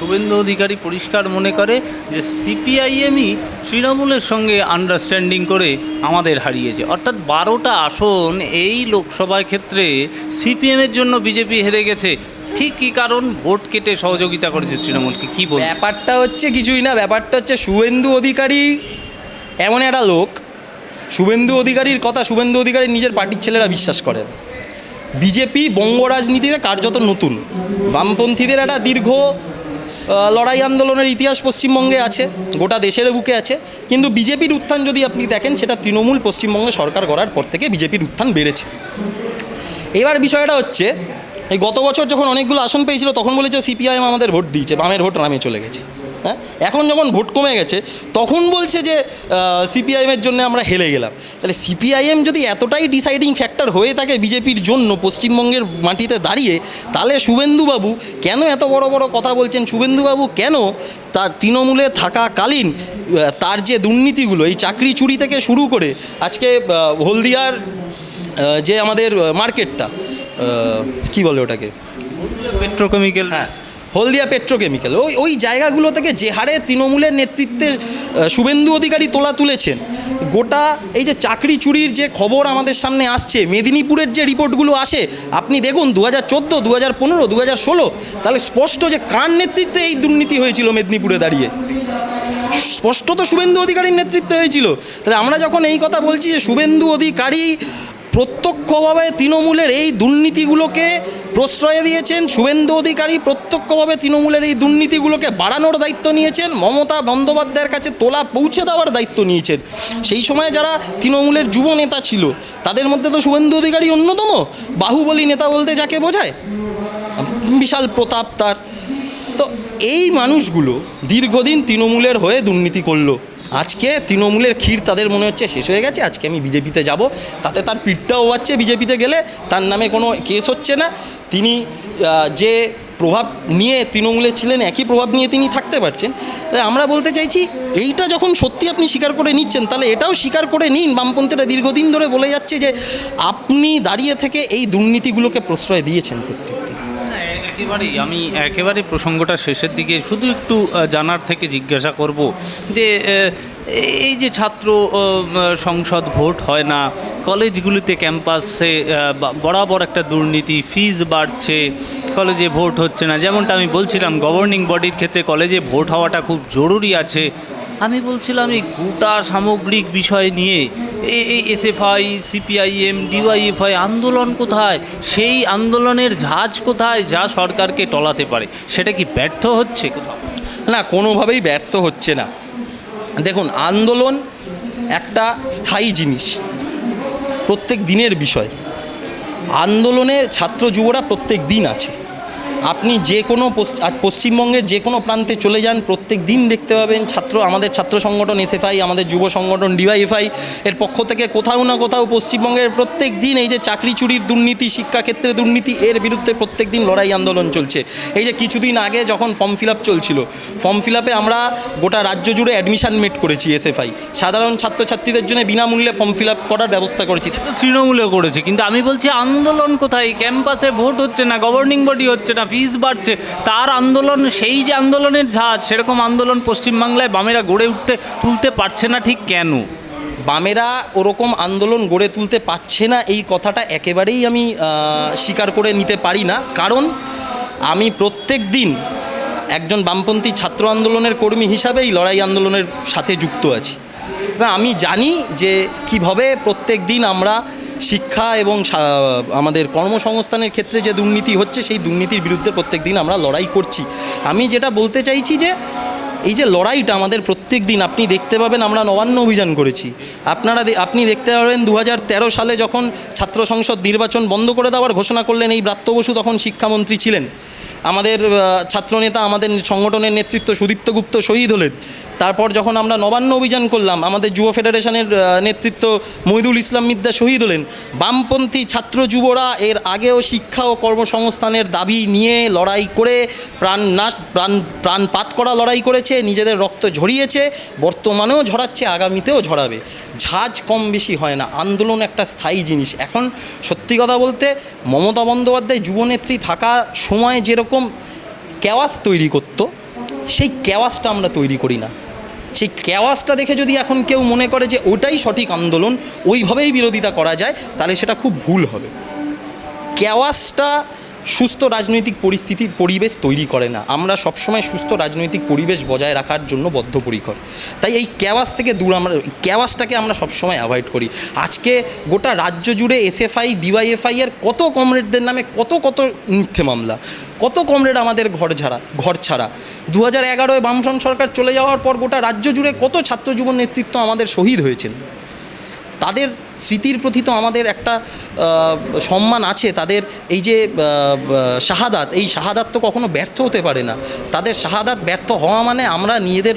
শুভেন্দু অধিকারী পরিষ্কার মনে করে যে সিপিআইএমই তৃণমূলের সঙ্গে আন্ডারস্ট্যান্ডিং করে আমাদের হারিয়েছে। অর্থাৎ বারোটা আসন এই লোকসভার ক্ষেত্রে সিপিএমের জন্য বিজেপি হেরে গেছে। ঠিক কী কারণ? ভোট কেটে সহযোগিতা করেছে তৃণমূলকে। কী বল ব্যাপারটা হচ্ছে কিছুই না। ব্যাপারটা হচ্ছে শুভেন্দু অধিকারী এমন একটা লোক। শুভেন্দু অধিকারীর কথা শুভেন্দু অধিকারীর নিজের পার্টির ছেলেরা বিশ্বাস করে। বিজেপি বঙ্গ রাজনীতিতে কার্যত নতুন। বামপন্থীদের একটা দীর্ঘ লড়াই আন্দোলনের ইতিহাস পশ্চিমবঙ্গে আছে, গোটা দেশের বুকে আছে, কিন্তু বিজেপির উত্থান যদি আপনি দেখেন, সেটা তৃণমূল পশ্চিমবঙ্গে সরকার গড়ার পর থেকে বিজেপির উত্থান বেড়েছে। এবার বিষয়টা হচ্ছে, এই গত বছর যখন অনেকগুলো আসন পেয়েছিল, তখন বলেছে সিপিআইএম আমাদের ভোট দিয়েছে, বামের ভোট নামে চলে গেছে। হ্যাঁ? এখন যখন ভোট কমে গেছে, তখন বলছে যে সিপিআইএমের জন্য আমরা হেলে গেলাম। তাহলে সিপিআইএম যদি এতটাই ডিসাইডিং ফ্যাক্টর হয়ে থাকে বিজেপির জন্য পশ্চিমবঙ্গের মাটিতে দাঁড়িয়ে তাহলে শুভেন্দুবাবু কেন এত বড় বড় কথা বলছেন? শুভেন্দুবাবু কেন তার তৃণমূলে থাকাকালীন তার যে দুর্নীতিগুলো এই চাকরি চুরি থেকে শুরু করে আজকে হলদিয়ার যে আমাদের মার্কেটটা কি বলে ওটাকে? পেট্রোকেমিক্যাল হ্যাঁ হলদিয়া পেট্রোকেমিক্যাল ওই ওই জায়গাগুলো থেকে যে হারে তৃণমূলের নেতৃত্বে শুভেন্দু অধিকারী তোলা তুলেছেন গোটা এই যে চাকরি চুরির যে খবর আমাদের সামনে আসছে, মেদিনীপুরের যে রিপোর্টগুলো আসে, আপনি দেখুন দু হাজার চোদ্দ দু হাজার পনেরো দু হাজার ষোলো, তাহলে স্পষ্ট যে কার নেতৃত্বে এই দুর্নীতি হয়েছিল মেদিনীপুরে দাঁড়িয়ে? স্পষ্ট তো শুভেন্দু অধিকারীর নেতৃত্বে হয়েছিল। তাহলে আমরা যখন এই কথা বলছি যে শুভেন্দু অধিকারী প্রত্যক্ষভাবে তৃণমূলের এই দুর্নীতিগুলোকে প্রশ্রয় দিয়েছেন শুভেন্দু অধিকারী, প্রত্যক্ষভাবে তৃণমূলের এই দুর্নীতিগুলোকে বাড়ানোর দায়িত্ব নিয়েছেন, মমতা বন্দ্যোপাধ্যায়ের কাছে তোলা পৌঁছে দেওয়ার দায়িত্ব নিয়েছেন। সেই সময় যারা তৃণমূলের যুব নেতা ছিল, তাদের মধ্যে তো শুভেন্দু অধিকারী অন্যতম। বাহুবলী নেতা বলতে যাকে বোঝায়? বিশাল প্রতাপ তার। তো এই মানুষগুলো দীর্ঘদিন তৃণমূলের হয়ে দুর্নীতি করল। আজকে তৃণমূলের ক্ষীর তাদের মনে হচ্ছে শেষ হয়ে গেছে, আজকে আমি বিজেপিতে যাব। তাতে তার পিঠটাও পাচ্ছে বিজেপিতে গেলে তার নামে কোনো কেস হচ্ছে না। তিনি যে প্রভাব নিয়ে তৃণমূলে ছিলেন, একই প্রভাব নিয়ে তিনি থাকতে পারছেন। তাই আমরা বলতে চাইছি, এইটা যখন সত্যি আপনি স্বীকার করে নিচ্ছেন, তাহলে এটাও স্বীকার করে নিন, বামপন্থীরা দীর্ঘদিন ধরে বলে যাচ্ছে যে আপনি দাঁড়িয়ে থেকে এই দুর্নীতিগুলোকে প্রশ্রয় দিয়েছেন। একেবারেই, আমি একেবারে প্রসঙ্গটা শেষের দিকে শুধু একটু জানার থেকে জিজ্ঞাসা করব যে এই যে ছাত্র সংসদ ভোট হয় না, কলেজগুলিতে ক্যাম্পাসে বরাবর একটা দুর্নীতি, ফিজ বাড়ছে, কলেজে ভোট হচ্ছে না, যেমনটা আমি বলছিলাম গভর্নিং বডির ক্ষেত্রে কলেজে ভোট হওয়াটা খুব জরুরি আছে আমি বলছিলাম এই গোটা সামগ্রিক বিষয় নিয়ে এই এসএফআই, সিপিআইএম, ডিওয়াইএফআই আন্দোলন কোথায়? সেই আন্দোলনের ঝাঁজ কোথায় যা সরকারকে টলাতে পারে? সেটা কি ব্যর্থ হচ্ছে কোথাও? না, কোনোভাবেই ব্যর্থ হচ্ছে না। দেখুন, আন্দোলন একটা স্থায়ী জিনিস, প্রত্যেক দিনের বিষয়। আন্দোলনে ছাত্র যুবরা প্রত্যেক দিন আছে। আপনি যে কোনো পশ্চিমবঙ্গের যে কোনো প্রান্তে চলে যান, প্রত্যেক দিন দেখতে পাবেন ছাত্র, আমাদের ছাত্র সংগঠন এসএফআই, আমাদের যুব সংগঠন ডিওয়াইএফআই, এর পক্ষ থেকে কোথাও না কোথাও পশ্চিমবঙ্গের প্রত্যেক দিন এই যে চাকরি চুরির দুর্নীতি শিক্ষাক্ষেত্রে দুর্নীতি, এর বিরুদ্ধে প্রত্যেক দিন লড়াই আন্দোলন চলছে। এই যে কিছুদিন আগে যখন ফর্ম ফিল চলছিল, ফর্ম ফিল আমরা গোটা রাজ্য জুড়ে অ্যাডমিশন মেট করেছি এসএফআই। সাধারণ ছাত্রছাত্রীদের জন্য বিনামূল্যে ফর্ম ফিল করার ব্যবস্থা করেছি। তৃণমূলে করেছে, কিন্তু আমি বলছি আন্দোলন কোথায়? ক্যাম্পাসে ভোট হচ্ছে না গভর্নিং বডি হচ্ছে না ফিজ বাড়ছে, তার আন্দোলন, সেই যে আন্দোলনের ঝাঁজ, সেরকম আন্দোলন পশ্চিমবাংলায় বামেরা গড়ে উঠতে, তুলতে পারছে না ঠিক কেন? বামেরা ওরকম আন্দোলন গড়ে তুলতে পারছে না, এই কথাটা একেবারেই আমি স্বীকার করে নিতে পারি না। কারণ আমি প্রত্যেক দিন একজন বামপন্থী ছাত্র আন্দোলনের কর্মী হিসাবেই লড়াই আন্দোলনের সাথে যুক্ত আছি। আমি জানি যে কীভাবে প্রত্যেক দিন আমরা শিক্ষা এবং আমাদের কর্মসংস্থানের ক্ষেত্রে যে দুর্নীতি হচ্ছে, সেই দুর্নীতির বিরুদ্ধে প্রত্যেক দিন আমরা লড়াই করছি। আমি যেটা বলতে চাইছি যে, এই যে লড়াইটা আমাদের প্রত্যেক দিন আপনি দেখতে পাবেন আমরা নবান্ন অভিযান করেছি। আপনারা আপনি দেখতে পাবেন দু হাজার তেরো সালে যখন ছাত্র সংসদ নির্বাচন বন্ধ করে দেওয়ার ঘোষণা করলেন, এই ব্রাত্য বসু তখন শিক্ষামন্ত্রী ছিলেন। আমাদের ছাত্রনেতা, আমাদের সংগঠনের নেতৃত্ব সুদীপ্ত গুপ্ত শহীদ হলেন। তারপর যখন আমরা নবান্ন অভিযান করলাম, আমাদের যুব ফেডারেশনের নেতৃত্ব মহিদুল ইসলাম মিদ্দা শহীদ হলেন। বামপন্থী ছাত্র যুবরা এর আগেও শিক্ষা ও কর্মসংস্থানের দাবি নিয়ে লড়াই করে প্রাণ নাশ, প্রাণ, প্রাণপাত করা লড়াই করেছে, নিজেদের রক্ত ঝরিয়েছে, বর্তমানেও ঝরাচ্ছে, আগামীতেও ঝরাবে। ঝাঁজ কম বেশি হয় না, আন্দোলন একটা স্থায়ী জিনিস। এখন সত্যি কথা বলতে, মমতা বন্দ্যোপাধ্যায় যুবনেত্রী থাকা সময় যেরকম কেওয়াস তৈরি করতো, সেই ক্যাওয়াসটা আমরা তৈরি করি না। সেই কেওয়াসটা দেখে যদি এখন কেউ মনে করে যে ওটাই সঠিক আন্দোলন, ওইভাবেই বিরোধিতা করা যায়, তাহলে সেটা খুব ভুল হবে। ক্যাওয়াসটা সুস্থ রাজনৈতিক পরিস্থিতি পরিবেশ তৈরি করে না। আমরা সবসময় সুস্থ রাজনৈতিক পরিবেশ বজায় রাখার জন্য বদ্ধপরিকর। তাই এই ক্যাওয়াস থেকে দূর আমরা ক্যাওয়াসটাকে আমরা সবসময় অ্যাভয়েড করি। আজকে গোটা রাজ্য জুড়ে এসএফআই ডিওয়াইএফআই এর কত কমরেডদের নামে কত কত মিথ্যে মামলা, কত কমরেড আমাদের ঘর ছাড়া ঘর ছাড়া। দু হাজার এগারোয় বামফ্রন্ট সরকার চলে যাওয়ার পর গোটা রাজ্য জুড়ে কত ছাত্র যুব নেতৃত্ব আমাদের শহীদ হয়েছেন। তাদের স্মৃতির প্রতি তো আমাদের একটা সম্মান আছে। তাদের এই যে শাহাদাত, এই শাহাদাত তো কখনো ব্যর্থ হতে পারে না। তাদের শাহাদাত ব্যর্থ হওয়া মানে আমরা নিজেদের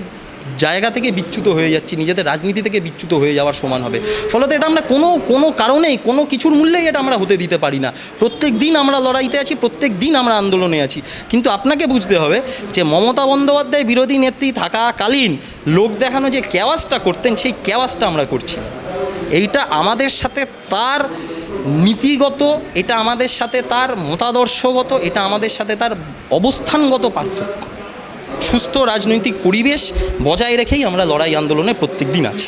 জায়গা থেকে বিচ্যুত হয়ে যাচ্ছি, নিজেদের রাজনীতি থেকে বিচ্যুত হয়ে যাওয়ার সমান হবে। ফলত এটা আমরা কোনো কোনো কারণেই, কোনো কিছুর মূল্যেই এটা আমরা হতে দিতে পারি না। প্রত্যেক দিন আমরা লড়াইতে আছি, প্রত্যেক দিন আমরা আন্দোলনে আছি। কিন্তু আপনাকে বুঝতে হবে যে, মমতা বন্দ্যোপাধ্যায় বিরোধী নেত্রী থাকাকালীন লোক দেখানো যে ক্যাওয়াসটা করতেন, সেই ক্যাওয়াসটা আমরা করছি না। এইটা আমাদের সাথে তার নীতিগত, এটা আমাদের সাথে তার মতাদর্শগত, এটা আমাদের সাথে তার অবস্থানগত পার্থক্য। সুস্থ রাজনৈতিক পরিবেশ বজায় রেখেই আমরা লড়াই আন্দোলনে প্রত্যেক দিন আছি।